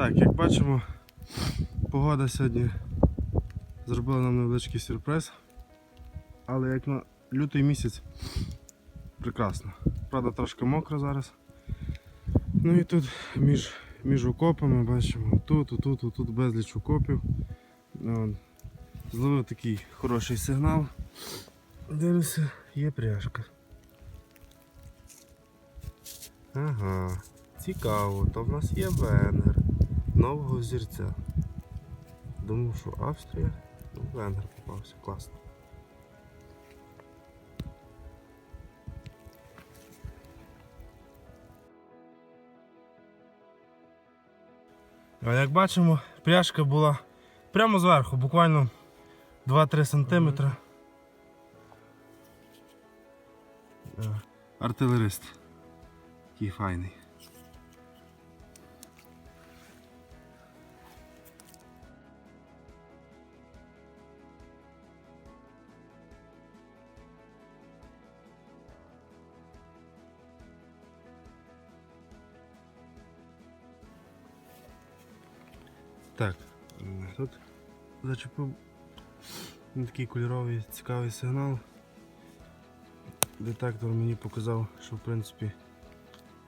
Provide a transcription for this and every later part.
Так, як бачимо, погода сьогодні зробила нам невеличкий сюрприз. Але як на лютий місяць прекрасно. Правда, трошки мокро зараз. Ну і тут між, між окопами бачимо тут, тут, тут, тут безліч окопів. Вон. Зловив такий хороший сигнал. Дивлюся, є пряжка. Ага, цікаво, то в нас є венгер нового зірця. Думав, що Австрія, ну венгер попався, класно. А як бачимо, пряжка була прямо зверху, буквально 2-3 см. Артилерист. Який файний. Так, тут зачепив ну, такий кольоровий цікавий сигнал. Детектор мені показав, що в принципі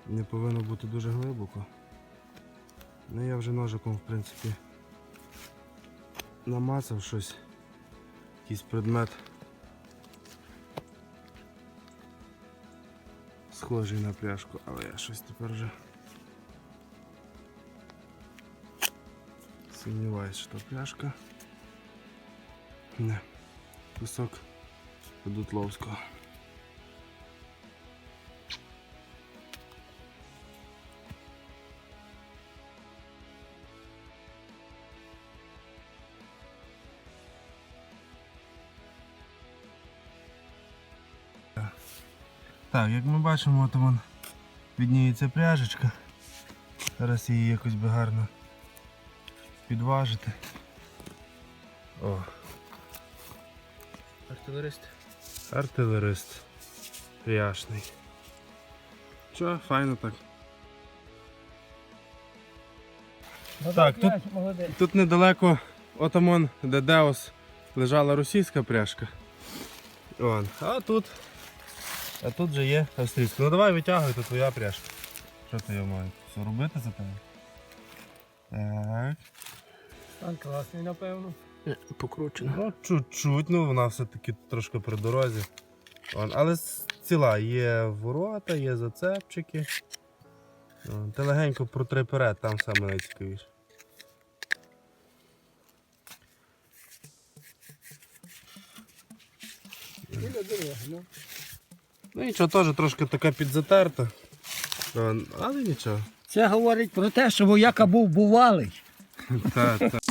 не повинно бути дуже глибоко. Ну я вже ножиком в принципі намацав щось, якийсь предмет схожий на пляшку, але я щось тепер вже сумніваюсь, що то пляшка. Не, кусок Дутловського. Так, як ми бачимо, то вон відніється пряжечка. Зараз її якось би гарно підважити. О, Артилерист. артилерист. Пряшний. Що, файно так. Так, тут- Тут недалеко отамон, де Деос лежала російська пряжка. Вон. А тут. А тут же є австрійська. Ну давай витягуй, тут твоя пряжка. Що ти його маєш? Все робити за тебе? Так. Стан класний, напевно. Покручено. Ну, чуть-чуть, ну вона все-таки трошки при дорозі. Вон. Але ціла, є ворота, є зацепчики. Ти легенько протри перед, там саме найцікавіше. Ну. Ну нічого, теж трошки така підзатерта. Але нічого. Це говорить про те, що вояка був бувалий. Та, та.